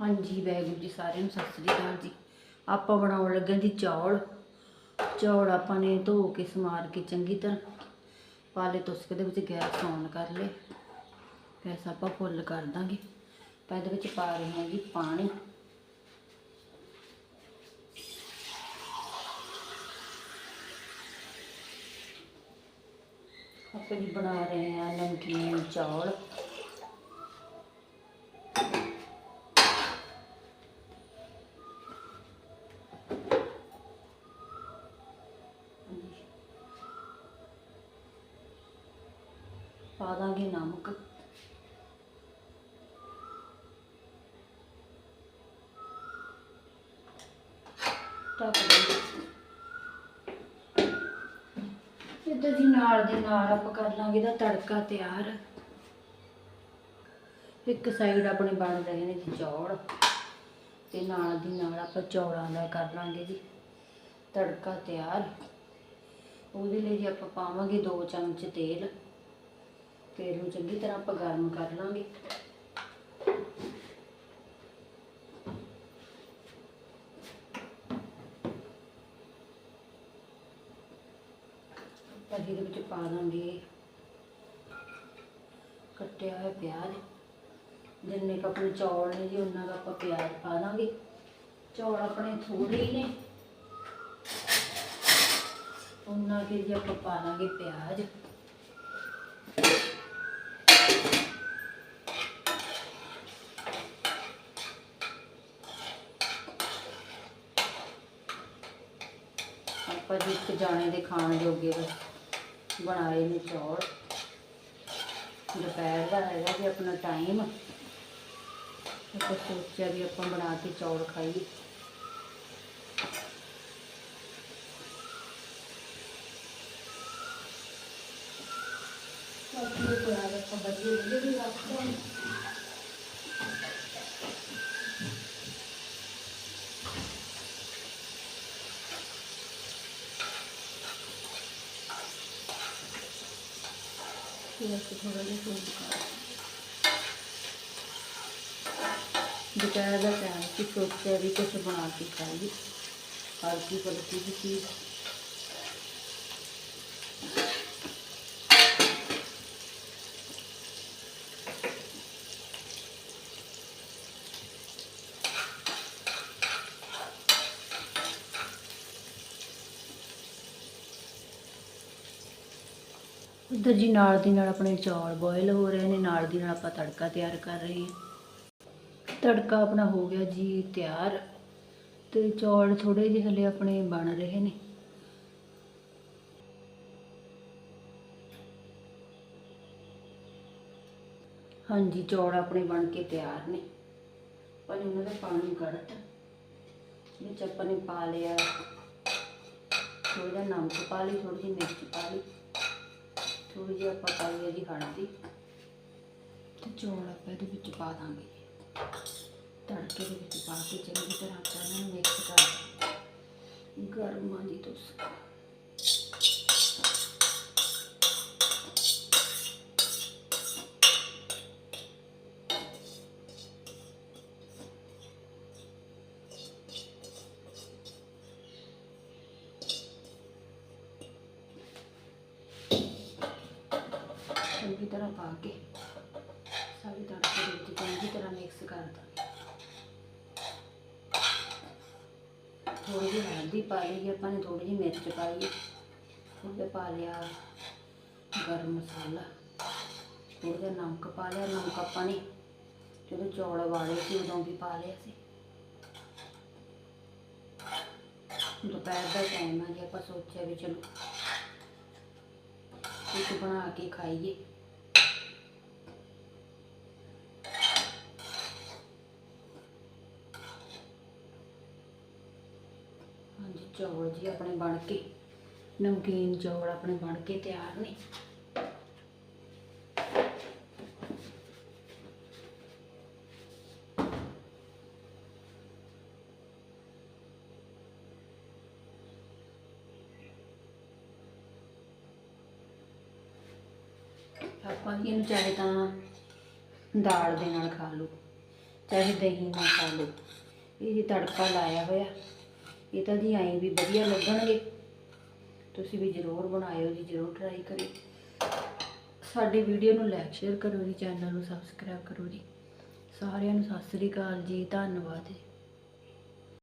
ਹਾਂਜੀ ਵੈਗੁਰੂ ਜੀ ਸਾਰਿਆਂ ਨੂੰ ਸਤਿ ਸ੍ਰੀ ਅਕਾਲ ਜੀ। ਆਪਾਂ ਬਣਾਉਣ ਲੱਗੇ ਜੀ ਚੌਲ। ਚੌਲ ਆਪਾਂ ਨੇ ਧੋ ਕੇ, ਸਮਾਰ ਕੇ ਚੰਗੀ ਤਰ੍ਹਾਂ ਪਾਲੇ ਤੁਸਕ ਦੇ ਵਿੱਚ ਗੈਸ ਔਨ ਕਰ ਲਏ। ਗੈਸ ਆਪਾਂ ਫੁੱਲ ਕਰ ਦਾਂਗੇ। ਤਾਂ ਇਹਦੇ ਵਿੱਚ ਪਾ ਰਹੇ ਹਾਂ ਜੀ ਪਾਣੀ। ਆਪਾਂ ਜੀ ਬਣਾ ਰਹੇ ਹਾਂ ਨਮਕੀਨ, ਚੌਲ। ਪਾ ਦਾਂਗੇ ਨਮਕ। ਢੱਕ ਦਾਂਗੇ ਇੱਧਰ ਜੀ ਨਾਲ ਦੇ ਨਾਲ ਆਪਾਂ ਕਰ ਲਾਂਗੇ ਦਾ ਤੜਕਾ ਤਿਆਰ। ਇੱਕ ਸਾਈਡ ਆਪਣੇ ਬਣ ਰਹੇ ਨੇ ਜੀ ਚੌਲ। ਤੇ ਨਾਲ ਦੀ ਨਾਲ ਆਪਾਂ ਚੌਲਾਂ ਦਾ ਕਰ ਲਾਂਗੇ ਜੀ। ਤੜਕਾ ਤਿਆਰ। ਉਹਦੇ ਲਈ ਜੀ ਆਪਾਂ ਪਾਵਾਂਗੇ 2 ਚਮਚ ਤੇਲ। ਤੇ ਨੂੰ ਚੰਗੀ ਤਰ੍ਹਾਂ ਆਪਾਂ ਗਰਮ ਕਰ ਲਾਂਗੇ। ਆਪਾਂ ਇਹਦੇ ਵਿੱਚ ਪਾ ਦਾਂਗੇ ਕੱਟਿਆ ਹੋਇਆ ਪਿਆਜ਼। ਜਿੰਨੇ ਕੁ ਆਪਣੇ ਚੌਲ ਨੇ ਜੀ, ਉਹਨਾਂ ਦਾ ਆਪਾਂ ਪਿਆਜ਼ ਪਾ ਦਾਂਗੇ ਚੌਲ ਆਪਣੇ ਥੋੜੇ ਹੀ ਨੇ। ਉਹਨਾਂ ਕੇ ਜੀ ਆਪਾਂ ਪਾ ਦਾਂਗੇ ਪਿਆਜ਼। ਆਪਾਂ ਜੀ ਇੱਕ ਜਾਣੇ ਦੇ ਖਾਣ ਜੋਗੇ ਬਣਾਏ ਨੇ ਚੌਲ। ਦੁਪਹਿਰ ਦਾ ਹੈਗਾ ਜੀ ਆਪਣਾ ਟਾਈਮ ਆਪਾਂ ਸੋਚਿਆ ਵੀ ਆਪਾਂ ਬਣਾ ਕੇ ਚੌਲ ਖਾਈਏ। ਬਾਕੀ ਇਹ ਪਿਆਜ਼ ਆਪਾਂ ਵਧੀਆ ਵਧੀਆ ਵੀ ਰੱਖਦੇ ਹਾਂ ਫਿਰ ਅਸੀਂ ਥੋੜਾ ਜਿਹਾ ਸੂਪ ਕਰ ਦੁਪਹਿਰ ਦਾ ਟਾਈਮ ਸੀ ਸੋਚਿਆ ਵੀ ਕੁਝ ਬਣਾ ਕੇ ਖਾਈਏ ਹਲਕੀ ਫੁਲਕੀ ਜਿਹੀ ਚੀਜ਼ ਇੱਧਰ ਜੀ ਨਾਲ ਦੀ ਨਾਲ ਆਪਣੇ ਚੌਲ ਬੋਇਲ ਹੋ ਰਹੇ ਨੇ, ਨਾਲ ਦੀ ਨਾਲ ਆਪਾਂ ਤੜਕਾ ਤਿਆਰ ਕਰ ਰਹੇ ਹਾਂ। ਤੜਕਾ ਆਪਣਾ ਹੋ ਗਿਆ ਜੀ ਤਿਆਰ ਤੇ ਚੌਲ ਥੋੜੇ ਜਿਹੇ ਹਲੇ ਆਪਣੇ ਬਣ ਰਹੇ ਨੇ। ਹਾਂਜੀ, ਚੌਲ ਆਪਣੇ ਬਣ ਕੇ ਤਿਆਰ ਨੇ। ਪਰ ਇਹਨਾਂ ਦਾ ਪਾਣੀ ਕੱਢ ਵਿੱਚ ਆਪਾਂ ਨੇ ਪਾ ਲਿਆ ਥੋੜਾ ਜਿਹਾ ਨਮਕ ਪਾ ਲਈ ਥੋੜੀ ਜਿਹੀ ਮਿਰਚ ਪਾ ਲਈ। ਥੋੜੀ ਜਿਹੀ ਆਪਾਂ ਪਾਈ ਹੈ ਜੀ ਹਲਦੀ ਤੇ ਚੌਲ ਆਪਾਂ ਇਹਦੇ ਵਿੱਚ ਪਾ ਦਾਂਗੇ। ਤੜਕੇ ਦੇ ਵਿੱਚ ਪਾ ਕੇ ਚੰਗੀ ਤਰ੍ਹਾਂ ਆਪਾਂ ਇਹਨਾਂ ਨੂੰ ਮਿਕਸ ਕਰ ਗਰਮ ਆ ਜੀ ਤੁਸੀਂ ਚੰਗੀ ਤਰ੍ਹਾਂ ਪਾ ਕੇ, ਸਾਰੀ ਤੜਕੇ ਦੇ ਵਿੱਚ ਚੰਗੀ ਤਰ੍ਹਾਂ ਮਿਕਸ ਕਰ ਦਾਂਗੇ ਥੋੜੀ ਜਿਹੀ ਹਲਦੀ ਪਾ ਲਈ ਆਪਾਂ ਨੇ ਥੋੜੀ ਜਿਹੀ ਮਿਰਚ ਪਾਈ ਥੋੜਾ ਪਾ ਲਿਆ ਗਰਮ ਮਸਾਲਾ ਥੋੜਾ ਜਿਹਾ ਨਮਕ ਪਾ ਲਿਆ। ਨਮਕ ਆਪਾਂ ਨੇ ਜਦੋਂ ਚੌਲ ਵਾਲੇ ਸੀ, ਉਦੋਂ ਵੀ ਪਾ ਲਿਆ ਸੀ। ਦੁਪਹਿਰ ਦਾ ਟਾਈਮ ਆ ਜੇ, ਆਪਾਂ ਸੋਚਿਆ ਵੀ ਚਲੋ ਕੁਝ ਬਣਾ ਕੇ ਖਾਈਏ ਹਾਂਜੀ ਚੌਲ ਜੀ ਆਪਣੇ ਬਣ ਕੇ। ਨਮਕੀਨ ਚੌਲ ਆਪਣੇ ਬਣ ਕੇ ਤਿਆਰ ਨੇ। ਆਪਾਂ ਇਹਨੂੰ ਚਾਹੇ ਤਾਂ ਦਾਲ ਦੇ ਨਾਲ ਖਾ ਲਓ, ਚਾਹੇ ਦਹੀਂ ਨਾਲ ਖਾ ਲਓ। ਇਹ ਜੀ ਤੜਕਾ ਲਾਇਆ ਹੋਇਆ ਇਹ ਤਾਂ ਜੀ ਐਂ ਵੀ ਵਧੀਆ ਲੱਗਣਗੇ। ਤੁਸੀਂ ਵੀ ਜ਼ਰੂਰ ਬਣਾਇਓ ਜੀ, ਜ਼ਰੂਰ ਟਰਾਈ ਕਰਿਓ। ਸਾਡੀ ਵੀਡੀਓ ਨੂੰ ਲਾਈਕ ਸ਼ੇਅਰ ਕਰੋ ਜੀ ਚੈਨਲ ਨੂੰ ਸਬਸਕ੍ਰਾਈਬ ਕਰੋ ਜੀ। ਸਾਰਿਆਂ ਨੂੰ ਸਤਿ ਸ੍ਰੀ ਅਕਾਲ ਜੀ, ਧੰਨਵਾਦ ਜੀ।